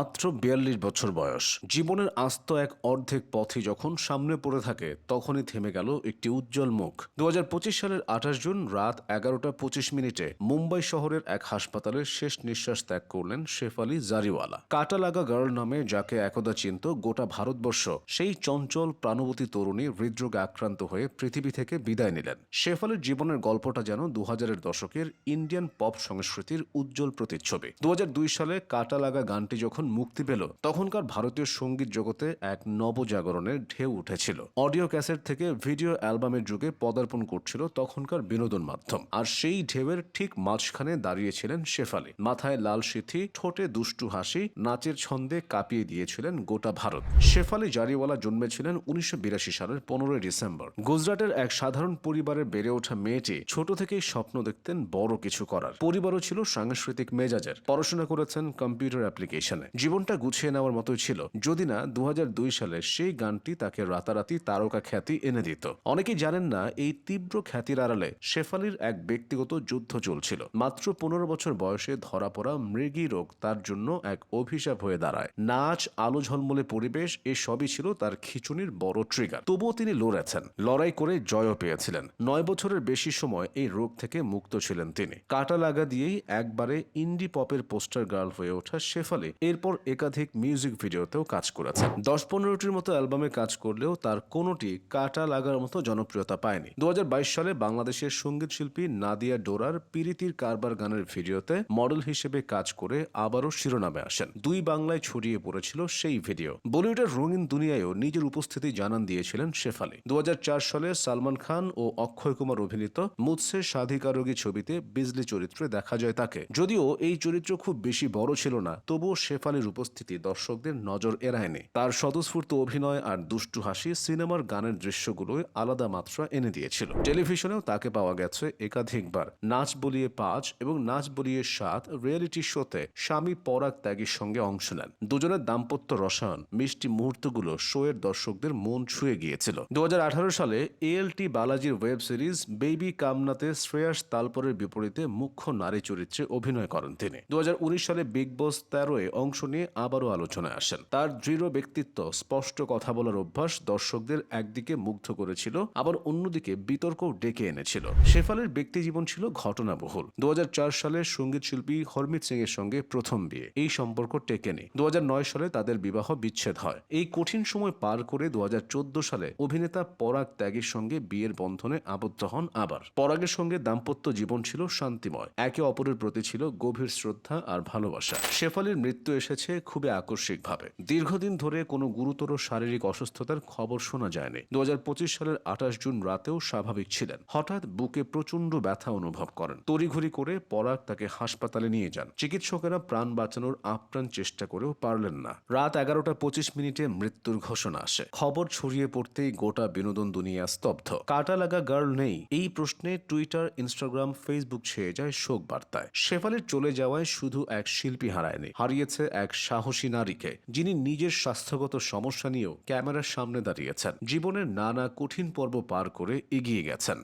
মাত্র বিয়াল্লিশ বছর বয়স। জীবনের আস্ত এক অর্ধেক পথই যখন সামনে পড়ে থাকে, তখনই থেমে গেল একটি উজ্জ্বল মুখ। দু হাজার পঁচিশ সালের আঠাশ জুন রাত এগারোটা পঁচিশ মিনিটে মুম্বাই শহরের এক হাসপাতালে শেষ নিঃশ্বাস ত্যাগ করলেন শেফালি জারিওয়ালা। কাটা লাগা গার্ল নামে যাকে একদা চিনত গোটা ভারতবর্ষ, সেই চঞ্চল প্রাণবতী তরুণী হৃদরোগে আক্রান্ত হয়ে পৃথিবী থেকে বিদায় নিলেন। শেফালির জীবনের গল্পটা যেন দু হাজারের দশকের ইন্ডিয়ান পপ সংস্কৃতির উজ্জ্বল প্রতিচ্ছবি। দু হাজার দুই সালে কাটা লাগা গানটি যখন মুক্তি পেল, তখনকার ভারতীয় সংগীত জগতে এক নবজাগরণের ঢেউ উঠেছিল। অডিও ক্যাসেট থেকে ভিডিও অ্যালবামের যুগে পদার্পণ করছিল তখনকার বিনোদন মাধ্যম। আর সেই ঢেউয়ের ঠিক মাঝখানে দাঁড়িয়েছিলেন শেফালি। মাথায় লাল সিথি, ঠোঁটে দুষ্টু হাসি, নাচের ছন্দে কাঁপিয়ে দিয়েছিলেন গোটা ভারত। শেফালি জারিওয়ালা জন্মেছিলেন উনিশশো বিরাশি সালের পনেরোই ডিসেম্বর। গুজরাটের এক সাধারণ পরিবারে বেড়ে ওঠা মেয়েটি ছোট থেকেই স্বপ্ন দেখতেন বড় কিছু করার। পরিবারও ছিল সাংস্কৃতিক মেজাজের। পড়াশোনা করেছেন কম্পিউটার অ্যাপ্লিকেশনে। জীবনটা গুছিয়ে নেওয়ার মতোই ছিল। যদি না দু হাজার দুই সালে সেই গানটি তাকে রাতারাতি তারকা খ্যাতি এনে দিত। অনেকেই জানেন না, এই তীব্র খ্যাতির আড়ালে শেফালির এক ব্যক্তিগত যুদ্ধ চলছিল। মাত্র পনেরো বছর বয়সে ধরা পড়া মৃগী রোগ তার জন্য এক অভিশাপ হয়ে দাঁড়ায়। নাচ, আলো ঝলমলে পরিবেশ এ সবই ছিল তার খিচুনির বড় ট্রিগার। তবুও তিনি লড়েছেন, লড়াই করে জয়ও পেয়েছিলেন। নয় বছরের বেশি সময় এই রোগ থেকে মুক্ত ছিলেন তিনি। কাটা লাগা দিয়েই একবারে ইন্ডি পপের পোস্টার গার্ল হয়ে ওঠা শেফালি এরপর একাধিক মিউজিক ভিডিওতেও কাজ করেছেন। দশ পনেরোটির মতো অ্যালবামে কাজ করলেও তার কোনোটি কাটা লাগার মতো জনপ্রিয়তা পায়নি। দু সালে বাংলাদেশের সংগীত শিল্পী নাদিয়া ডোরার পিরিতির কারবার গানের ভিডিওতে মডেল হিসেবে কাজ করে আবারও শিরোনামে আসেন। দুই বাংলায় ছড়িয়ে পড়েছিল সেই ভিডিও। বলিউডের রঙিন দুনিয়ায়ও নিজের উপস্থিতি জানান দিয়েছিলেন শেফালি দু হাজার চার সালে সালমান খান ও অক্ষয় কুমার অভিনীত মুৎসে সাধিকা রোগী ছবিতে বিজলি চরিত্রে দেখা যায় তাকে। যদিও এই চরিত্র খুব বেশি বড় ছিল না, তবুও শেফালির উপস্থিতি দর্শকদের নজর এড়ায়নি। তার স্বতঃস্ফূর্ত অভিনয় আর দুষ্টু হাসি সিনেমার গানের দৃশ্যগুলোয় আলাদা মাত্রা এনে দিয়েছিল। টেলিভিশনেও তাকে পাওয়া গেছে একাধিকবার। নাচ বলিয়ে পাঁচ এবং নাচ বলিয়ে সাত রিয়েলিটি শোতে স্বামী পরাগ ত্যাগীর সঙ্গে অংশ নেন। দুজনের দাম্পত্য রসায়ন, মিষ্টি মুহূর্তগুলো শোয়ের দর্শকদের মন ছুঁয়ে গিয়েছিল। দু হাজার আঠারো সালে এএলটি বালাজির ওয়েব সিরিজ বেবি কামনাতে শ্রেয়াস তালপরের বিপরীতে মুখ্য নারী চরিত্রে অভিনয় করেন তিনি। দু হাজার উনিশ সালে বিগ বস তেরোয় অংশ নিয়ে আবারও আলোচনায় আসেন। তার দৃঢ় ব্যক্তিত্ব, স্পষ্ট কথা বলার অভ্যাস দর্শকদের একদিকে মুগ্ধ করেছিল, আবার অন্যদিকে বিতর্কও ডেকে এনেছিল। শেফালের ব্যক্তি জীবন ছিল ঘটনাবহুল। দু সালে সংগীত শিল্পী হরমিত সিং এর সঙ্গে প্রথম বিয়ে। এই সম্পর্ক টেকেনি। দু সালে তাদের বিবাহ বিচ্ছেদ হয়। এই কঠিন সময় পার করে দু হাজার চোদ্দ সালে অভিনেতা পরাগ ত্যাগের সঙ্গে বিয়ের বন্ধনে আবদ্ধ হন আবার। পরাগের সঙ্গে দাম্পত্য জীবন ছিল শান্তিময়। একে অপরের প্রতি ছিল গভীর শ্রদ্ধা আর ভালোবাসা। শেফালির মৃত্যু এসেছে খুবই আকস্মিকভাবে। দীর্ঘদিন ধরে কোনো গুরুতর শারীরিক অসুস্থতার খবর শোনা যায়নি। দু সালের আঠাশ জুন রাতেও স্বাভাবিক ছিলেন। হঠাৎ বুকে প্রচণ্ড ব্যথা অনুভব করেন। তড়িঘড়ি করে পরাগ তাকে হাসপাতালে নিয়ে যান। চিকিৎসকেরা প্রাণ বাঁচানোর আপ্রাণ চেষ্টা করেও পারলেন না। রাত এগারোটা পঁচিশ মিনিটে মৃত্যুর ঘোষণা আসে। খবর ছড়িয়ে পড়তেই গোটা বিনোদন দুনিয়া স্তব্ধ। কাটা লাগা গার্ল নেই। এই প্রশ্নে টুইটার, ইনস্টাগ্রাম, ফেসবুক ছেয়ে যায় শোক বার্তায় শেফালির চলে যাওয়ায় শুধু এক শিল্পী হারায়নি। হারিয়েছে এক সাহসী নারীকে, যিনি নিজের স্বাস্থ্যগত সমস্যা নিয়েও ক্যামেরার সামনে দাঁড়িয়েছেন। জীবনের নানা কঠিন পর্ব পার করে এগিয়ে গেছেন।